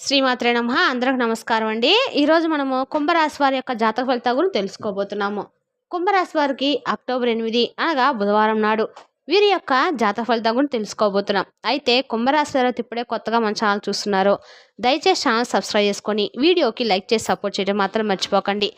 శ్రీమాత్రే నమ. అందరికి నమస్కారం అండి. ఈరోజు మనము కుంభరాశి వారి యొక్క జాతక ఫలితాల గురించి తెలుసుకోబోతున్నాము. కుంభరాశి వారికి అక్టోబర్ ఎనిమిది అనగా బుధవారం నాడు. వీరి యొక్క జాతక ఫలితం గురించి తెలుసుకోబోతున్నాం. అయితే కుంభరాశి వారు ఇప్పుడే కొత్తగా మన ఛానల్ చూస్తున్నారు. దయచేసి ఛానల్ సబ్స్క్రైబ్ చేసుకొని వీడియోకి లైక్ చేసి సపోర్ట్ చేయడం మాత్రం మర్చిపోకండి.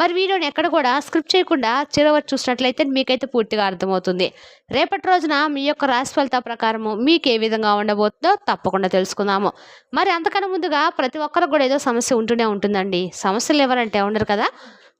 మరి వీడియోని ఎక్కడ కూడా స్క్రిప్ట్ చేయకుండా చిరవరు చూసినట్లయితే మీకైతే పూర్తిగా అర్థమవుతుంది. రేపటి రోజున మీ యొక్క రాశి ఫలిత ప్రకారము మీకు ఏ విధంగా ఉండబోతుందో తప్పకుండా తెలుసుకుందాము. మరి అంతకన్నా ముందుగా ప్రతి ఒక్కరికి కూడా ఏదో సమస్య ఉంటూనే ఉంటుందండి. సమస్యలు ఎవరంటే ఉండరు కదా.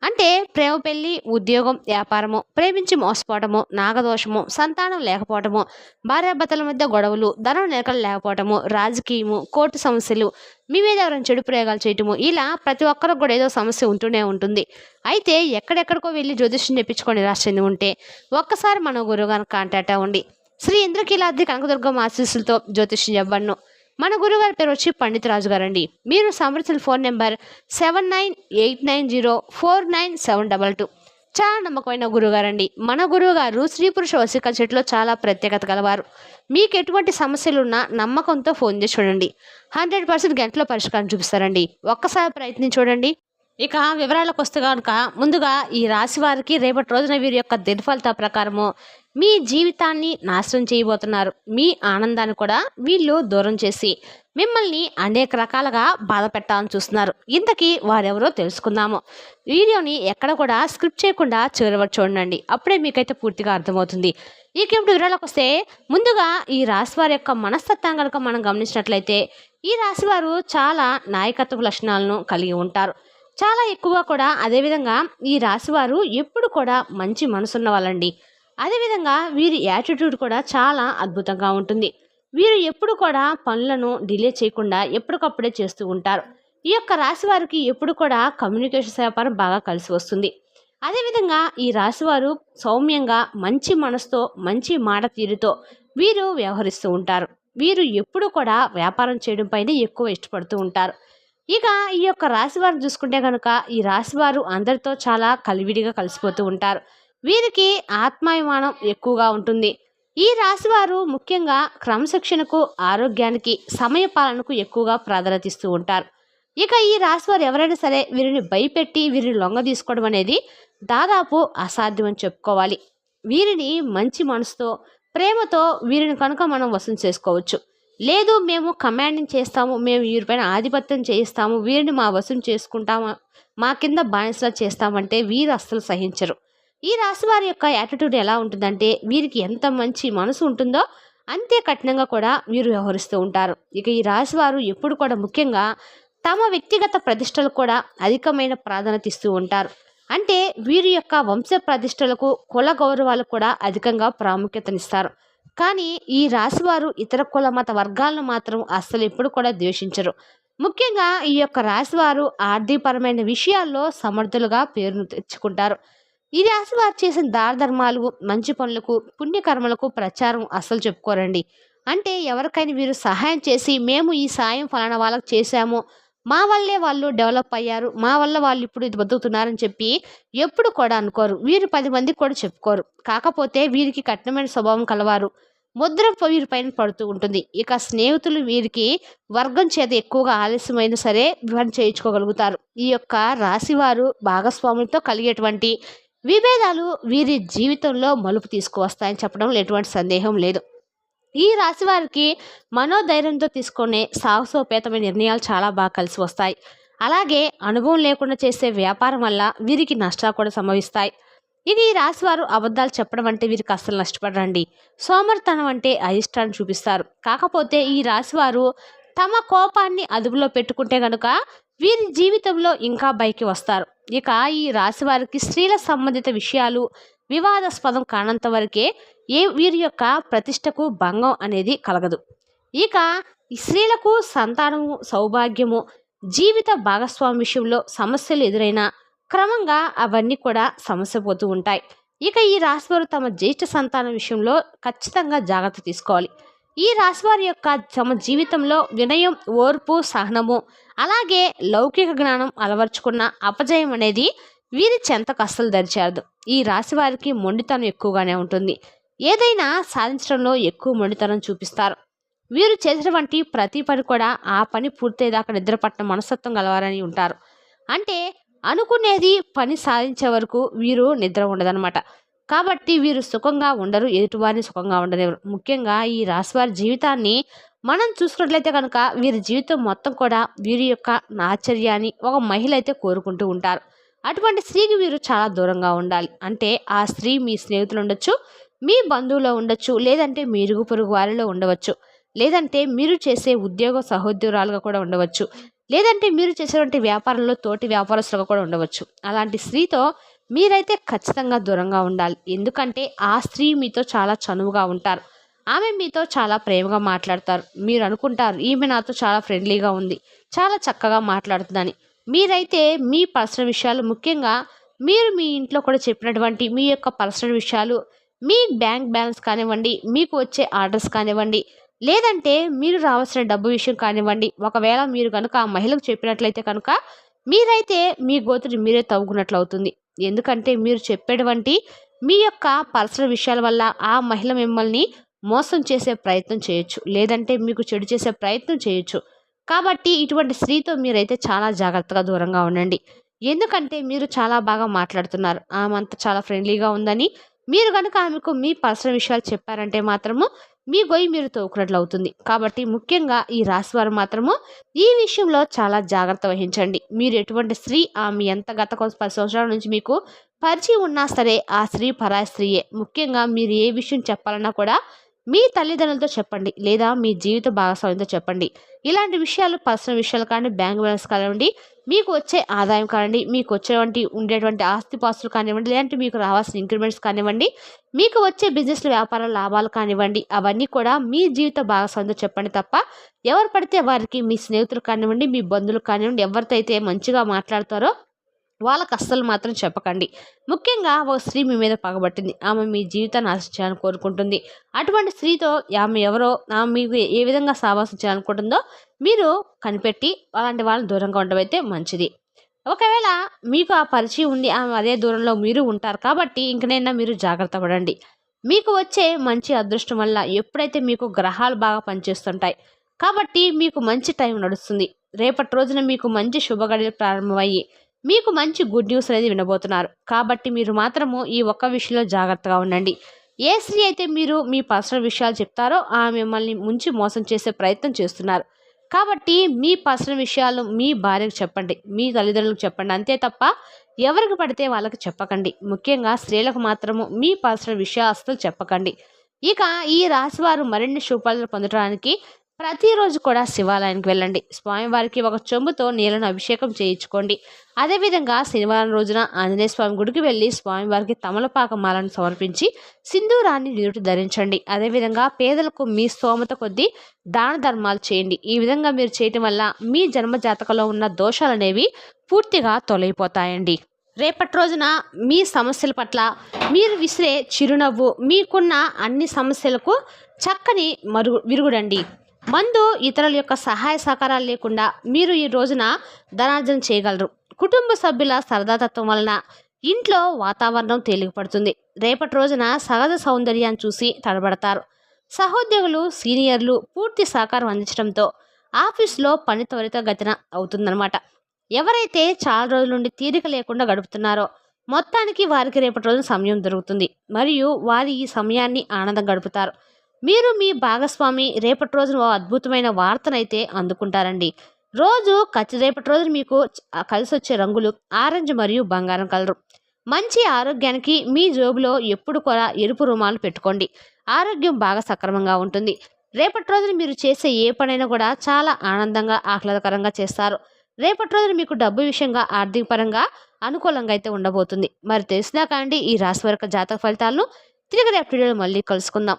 అంటే ప్రేమ పెళ్ళి ఉద్యోగం వ్యాపారము ప్రేమించి మోసపోవటము నాగదోషము సంతానం లేకపోవటము భార్యాభర్తల మధ్య గొడవలు ధనం నిలకలు లేకపోవటము రాజకీయము కోర్టు సమస్యలు మీ మీద ఎవరైనా చెడు ప్రయోగాలు చేయటము ఇలా ప్రతి ఒక్కరికి కూడా ఏదో సమస్య ఉంటూనే ఉంటుంది. అయితే ఎక్కడెక్కడికో వెళ్ళి జ్యోతిష్యం చెప్పించుకొని నిరాశ చెంది ఉంటే ఒక్కసారి మన గురువుగారిని కాంటాక్ట్ అవ్వండి. శ్రీ ఇంద్రకీలాద్రి కనకదుర్గం ఆశీస్సులతో జ్యోతిష్యం చెప్పబడను. మన గురుగారి పేరు వచ్చి పండిత్ రాజు గారండి. మీరు సంప్రదించిన phone number seven nine eight nine zero four nine seven double two. చాలా నమ్మకమైన గురుగారండి మన గురువుగారు స్త్రీ పురుష వసిక చెట్లో చాలా ప్రత్యేకత గలవారు. మీకు ఎటువంటి సమస్యలున్నా నమ్మకంతో ఫోన్ చేసి చూడండి. హండ్రెడ్ పర్సెంట్ గంటలో పరిష్కారం చూపిస్తారండి. ఒక్కసారి ప్రయత్నం చూడండి. ఇక వివరాలకు వస్తే కనుక ముందుగా ఈ రాశి వారికి రేపటి రోజున వీరి యొక్క దినఫలిత ప్రకారము మీ జీవితాన్ని నాశనం చేయబోతున్నారు. మీ ఆనందాన్ని కూడా వీళ్ళు దూరం చేసి మిమ్మల్ని అనేక రకాలుగా బాధ పెట్టాలని చూస్తున్నారు. ఇంతకీ వారెవరో తెలుసుకుందాము. వీడియోని ఎక్కడ కూడా స్క్రిప్ట్ చేయకుండా చివరి చూడండి. అప్పుడే మీకైతే పూర్తిగా అర్థమవుతుంది. ఇక ఇప్పుడు వివరాలకు వస్తే ముందుగా ఈ రాశి వారి యొక్క మనస్తత్వం కనుక మనం గమనించినట్లయితే ఈ రాశి వారు చాలా నాయకత్వ లక్షణాలను కలిగి ఉంటారు. చాలా ఎక్కువ కూడా అదేవిధంగా ఈ రాశివారు ఎప్పుడు కూడా మంచి మనసున్న వాళ్ళండి. అదేవిధంగా వీరి యాటిట్యూడ్ కూడా చాలా అద్భుతంగా ఉంటుంది. వీరు ఎప్పుడు కూడా పనులను డిలే చేయకుండా ఎప్పటికప్పుడే చేస్తూ ఉంటారు. ఈ యొక్క రాశి వారికి ఎప్పుడు కూడా కమ్యూనికేషన్ వ్యాపారం బాగా కలిసి వస్తుంది. అదేవిధంగా ఈ రాశివారు సౌమ్యంగా మంచి మనసుతో మంచి మాట తీరుతో వీరు వ్యవహరిస్తూ ఉంటారు. వీరు ఎప్పుడు కూడా వ్యాపారం చేయడం పైన ఎక్కువ ఇష్టపడుతూ ఉంటారు. ఇక ఈ యొక్క రాశివారు చూసుకుంటే కనుక ఈ రాశివారు అందరితో చాలా కలివిడిగా కలిసిపోతూ ఉంటారు. వీరికి ఆత్మాభిమానం ఎక్కువగా ఉంటుంది. ఈ రాశివారు ముఖ్యంగా క్రమశిక్షణకు ఆరోగ్యానికి సమయపాలనకు ఎక్కువగా ప్రాధాన్యత ఇస్తూ ఉంటారు. ఇక ఈ రాశివారు ఎవరైనా సరే వీరిని భయపెట్టి వీరిని లొంగ తీసుకోవడం అనేది దాదాపు అసాధ్యం అని చెప్పుకోవాలి. వీరిని మంచి మనసుతో ప్రేమతో వీరిని కనుక మనం వసూలు చేసుకోవచ్చు. లేదు మేము కమాండింగ్ చేస్తాము మేము వీరిపైన ఆధిపత్యం చేయిస్తాము వీరిని మా వసూలు చేసుకుంటాము మా కింద బానిసలా చేస్తామంటే వీరు అస్సలు సహించరు. ఈ రాశి వారి యొక్క యాటిట్యూడ్ ఎలా ఉంటుందంటే వీరికి ఎంత మంచి మనసు ఉంటుందో అంతే కఠినంగా కూడా వీరు వ్యవహరిస్తూ ఉంటారు. ఇక ఈ రాశి వారు ఎప్పుడు కూడా ముఖ్యంగా తమ వ్యక్తిగత ప్రతిష్టలకు కూడా అధికమైన ప్రాధాన్యత ఇస్తూ ఉంటారు. అంటే వీరి యొక్క వంశ ప్రతిష్టలకు కుల గౌరవాలకు కూడా అధికంగా ప్రాముఖ్యతనిస్తారు. కానీ ఈ రాశివారు ఇతర కుల మత వర్గాలను మాత్రం అస్సలు ఎప్పుడు కూడా ద్వేషించరు. ముఖ్యంగా ఈ యొక్క రాశివారు ఆర్థికపరమైన విషయాల్లో సమర్థులుగా పేరును తెచ్చుకుంటారు. ఈ రాశి వారు చేసిన దారధర్మాలు మంచి పనులకు పుణ్యకర్మలకు ప్రచారం అస్సలు చెప్పుకోరండి. అంటే ఎవరికైనా వీరు సహాయం చేసి మేము ఈ సాయం ఫలానా వాళ్ళకి చేశాము మా వల్లే వాళ్ళు డెవలప్ అయ్యారు మా వల్ల వాళ్ళు ఇప్పుడు ఇది బతుకుతున్నారని చెప్పి ఎప్పుడు కూడా అనుకోరు. వీరు పది మందికి కూడా చెప్పుకోరు. కాకపోతే వీరికి కఠినమైన స్వభావం కలవారు. ముద్ర వీరి పైన పడుతూ ఉంటుంది. ఇక స్నేహితులు వీరికి వర్గం చేత ఎక్కువగా ఆలస్యమైన సరే పని చేయించుకోగలుగుతారు. ఈ యొక్క రాశివారు భాగస్వాములతో కలిగేటువంటి విభేదాలు వీరి జీవితంలో మలుపు తీసుకువస్తాయని చెప్పడంలో ఎటువంటి సందేహం లేదు. ఈ రాశి వారికి మనోధైర్యంతో తీసుకునే సాహసోపేతమైన నిర్ణయాలు చాలా బాగా కలిసి వస్తాయి. అలాగే అనుభవం లేకుండా చేసే వ్యాపారం వల్ల వీరికి నష్టాలు కూడా సంభవిస్తాయి. ఇది ఈ రాశి వారు అబద్ధాలు చెప్పడం అంటే వీరికి అస్సలు నష్టపడరండి. సోమర్తనం అంటే అయిష్టాన్ని చూపిస్తారు. కాకపోతే ఈ రాశి వారు తమ కోపాన్ని అదుపులో పెట్టుకుంటే గనుక వీరి జీవితంలో ఇంకా బయకి వస్తారు. ఇక ఈ రాశి వారికి స్త్రీల సంబంధిత విషయాలు వివాదాస్పదం కానంత వరకే ఏ వీరి యొక్క ప్రతిష్టకు భంగం అనేది కలగదు. ఇక స్త్రీలకు సంతానము సౌభాగ్యము జీవిత భాగస్వామి విషయంలో సమస్యలు ఎదురైనా క్రమంగా అవన్నీ కూడా సమస్య పోతూ ఉంటాయి. ఇక ఈ రాశివారు తమ జ్యేష్ఠ సంతానం విషయంలో ఖచ్చితంగా జాగ్రత్త తీసుకోవాలి. ఈ రాశివారి యొక్క తమ జీవితంలో వినయం ఓర్పు సహనము అలాగే లౌకిక జ్ఞానం అలవర్చుకున్న అపజయం అనేది వీరి చెంతకు అస్సలు దరిచారదు. ఈ రాశి వారికి మొండితనం ఎక్కువగానే ఉంటుంది. ఏదైనా సాధించడంలో ఎక్కువ మొండితనం చూపిస్తారు. వీరు చేసినటువంటి ప్రతి పని కూడా ఆ పని పూర్తయ్యేదాకా నిద్రపట్టిన మనస్తత్వం గలవారని ఉంటారు. అంటే అనుకునేది పని సాధించే వరకు వీరు నిద్ర ఉండదన్నమాట. కాబట్టి వీరు సుఖంగా ఉండరు ఎదుటివారిని సుఖంగా ఉండలేరు ముఖ్యంగా ఈ రాశివారి జీవితాన్ని మనం చూసుకున్నట్లయితే కనుక వీరి జీవితం మొత్తం కూడా వీరి యొక్క ఆశ్చర్యాన్ని ఒక మహిళ అయితే కోరుకుంటూ ఉంటారు. అటువంటి స్త్రీకి వీరు చాలా దూరంగా ఉండాలి. అంటే ఆ స్త్రీ మీ స్నేహితులు ఉండొచ్చు మీ బంధువులో ఉండొచ్చు లేదంటే మీ ఇరుగు పొరుగు వారిలో ఉండవచ్చు. లేదంటే మీరు చేసే ఉద్యోగ సహోద్యోగాలుగా కూడా ఉండవచ్చు. లేదంటే మీరు చేసేటువంటి వ్యాపారంలో తోటి వ్యాపారస్తులుగా కూడా ఉండవచ్చు. అలాంటి స్త్రీతో మీరైతే ఖచ్చితంగా దూరంగా ఉండాలి. ఎందుకంటే ఆ స్త్రీ మీతో చాలా చనువుగా ఉంటారు. ఆమె మీతో చాలా ప్రేమగా మాట్లాడతారు. మీరు అనుకుంటారు ఈమె నాతో చాలా ఫ్రెండ్లీగా ఉంది. చాలా చక్కగా మాట్లాడుతుందని. మీరైతే మీ పర్సనల్ విషయాలు ముఖ్యంగా మీరు మీ ఇంట్లో కూడా చెప్పినటువంటి మీ యొక్క పర్సనల్ విషయాలు మీ బ్యాంక్ బ్యాలెన్స్ కానివ్వండి మీకు వచ్చే ఆర్డర్స్ కానివ్వండి లేదంటే మీరు రావాల్సిన డబ్బు విషయం కానివ్వండి ఒకవేళ మీరు కనుక ఆ మహిళకు చెప్పినట్లయితే కనుక మీరైతే మీ గోతుని మీరే తవ్వుకున్నట్లు అవుతుంది ఎందుకంటే మీరు చెప్పేటువంటి మీ యొక్క పర్సనల్ విషయాల వల్ల ఆ మహిళ మిమ్మల్ని మోసం చేసే ప్రయత్నం చేయొచ్చు. లేదంటే మీకు చెడు చేసే ప్రయత్నం చేయొచ్చు. కాబట్టి ఇటువంటి స్త్రీతో మీరైతే చాలా జాగ్రత్తగా దూరంగా ఉండండి. ఎందుకంటే మీరు చాలా బాగా మాట్లాడుతున్నారు. ఆమె అంత చాలా ఫ్రెండ్లీగా ఉందని మీరు కనుక ఆమెకు మీ పర్సనల్ విషయాలు చెప్పారంటే మాత్రము మీ గొయ్యి మీరు తోకునట్లు అవుతుంది కాబట్టి ముఖ్యంగా ఈ రాశి వారు మాత్రము ఈ విషయంలో చాలా జాగ్రత్త వహించండి. మీరు ఎటువంటి స్త్రీ ఆమె ఎంత గత పది సంవత్సరాల నుంచి మీకు పరిచయం ఉన్నా సరే ఆ స్త్రీ పరాయి స్త్రీయే. ముఖ్యంగా మీరు ఏ విషయం చెప్పాలన్నా కూడా మీ తల్లిదండ్రులతో చెప్పండి లేదా మీ జీవిత భాగస్వామితో చెప్పండి. ఇలాంటి విషయాలు పర్సనల్ విషయాలు కానీ బ్యాంక్ బ్యాలెన్స్ కానివ్వండి మీకు వచ్చే ఆదాయం కానివ్వండి మీకు వచ్చేటువంటి ఉండేటువంటి ఆస్తిపాస్తులు కానివ్వండి లేదంటే మీకు రావాల్సిన ఇంక్రిమెంట్స్ కానివ్వండి మీకు వచ్చే బిజినెస్ వ్యాపార లాభాలు కానివ్వండి అవన్నీ కూడా మీ జీవిత భాగస్వామితో చెప్పండి తప్ప ఎవరు పడితే వారికి మీ స్నేహితులు కానివ్వండి మీ బంధువులు కానివ్వండి ఎవరితో అయితే మంచిగా మాట్లాడతారో వాళ్ళకి అస్సలు మాత్రం చెప్పకండి. ముఖ్యంగా ఒక స్త్రీ మీ మీద పగబట్టింది. ఆమె మీ జీవితాన్ని ఆశించాలని కోరుకుంటుంది. అటువంటి స్త్రీతో ఆమె ఎవరో ఆమె మీకు ఏ విధంగా సావాసం చేయాలనుకుంటుందో మీరు కనిపెట్టి అలాంటి వాళ్ళని దూరంగా ఉండడం అయితే మంచిది. ఒకవేళ మీకు ఆ పరిచయం ఉంది ఆమె అదే దూరంలో మీరు ఉంటారు కాబట్టి ఇంకనైనా మీరు జాగ్రత్త పడండి. మీకు వచ్చే మంచి అదృష్టం వల్ల ఎప్పుడైతే మీకు గ్రహాలు బాగా పనిచేస్తుంటాయి కాబట్టి మీకు మంచి టైం నడుస్తుంది. రేపటి రోజున మీకు మంచి శుభగడియలు ప్రారంభమయ్యి మీకు మంచి గుడ్ న్యూస్ అనేది వినబోతున్నారు. కాబట్టి మీరు మాత్రము ఈ ఒక్క విషయంలో జాగ్రత్తగా ఉండండి. ఏ స్త్రీ అయితే మీరు మీ పర్సనల్ విషయాలు చెప్తారో ఆమె మిమ్మల్ని ముంచి మోసం చేసే ప్రయత్నం చేస్తున్నారు. కాబట్టి మీ పర్సనల్ విషయాలు మీ భార్యకు చెప్పండి. మీ తల్లిదండ్రులకు చెప్పండి. అంతే తప్ప ఎవరికి పడితే వాళ్ళకి చెప్పకండి. ముఖ్యంగా స్త్రీలకు మాత్రము మీ పర్సనల్ విషయాలు అస్సలు చెప్పకండి. ఇక ఈ రాశివారు మరిన్ని శుభాలను పొందడానికి ప్రతిరోజు కూడా శివాలయానికి వెళ్ళండి. స్వామివారికి ఒక చెంబుతో నీళ్ళను అభిషేకం చేయించుకోండి. అదేవిధంగా శనివారం రోజున ఆంజనేయ స్వామి గుడికి వెళ్ళి స్వామివారికి తమలపాక మాలను సమర్పించి సింధూరాన్ని నీటి ధరించండి. అదేవిధంగా పేదలకు మీ స్తోమత కొద్దీ దాన ధర్మాలు చేయండి. ఈ విధంగా మీరు చేయటం వల్ల మీ జన్మ జాతకలో ఉన్న దోషాలు అనేవి పూర్తిగా తొలగిపోతాయండి. రేపటి రోజున మీ సమస్యల పట్ల మీరు విసిరే చిరునవ్వు మీకున్న అన్ని సమస్యలకు చక్కని మరుగు విరుగుడండి. మందు ఇతరుల యొక్క సహాయ సహకారాలు లేకుండా మీరు ఈ రోజున ధనార్జన చేయగలరు. కుటుంబ సభ్యుల సరదాతత్వం వలన ఇంట్లో వాతావరణం తేలికపడుతుంది. రేపటి రోజున సహజ సౌందర్యాన్ని చూసి తడబడతారు. సహోద్యోగులు సీనియర్లు పూర్తి సహకారం అందించడంతో ఆఫీస్లో పని త్వరితగతిన అవుతుందన్నమాట. ఎవరైతే చాలా రోజుల నుండి తీరిక లేకుండా గడుపుతున్నారో మొత్తానికి వారికి రేపటి రోజున సమయం దొరుకుతుంది. మరియు వారి ఈ సమయాన్ని ఆనందం గడుపుతారు. మీరు మీ భాగస్వామి రేపటి రోజున ఓ అద్భుతమైన వార్తనైతే అందుకుంటారండి. రోజు ఖచ్చి రేపటి రోజున మీకు కలిసి వచ్చే రంగులు ఆరెంజ్ మరియు బంగారం కలరు. మంచి ఆరోగ్యానికి మీ జోబులో ఎప్పుడు కూడా ఎరుపు రుమాలు పెట్టుకోండి. ఆరోగ్యం బాగా సక్రమంగా ఉంటుంది. రేపటి రోజున మీరు చేసే ఏ పనైనా కూడా చాలా ఆనందంగా ఆహ్లాదకరంగా చేస్తారు. రేపటి రోజున మీకు డబ్బు విషయంగా ఆర్థిక పరంగా అనుకూలంగా అయితే ఉండబోతుంది. మరి తెలిసినా కానీ ఈ రాశి వరకు జాతక ఫలితాలను తిరిగి రేపటి మళ్ళీ కలుసుకుందాం.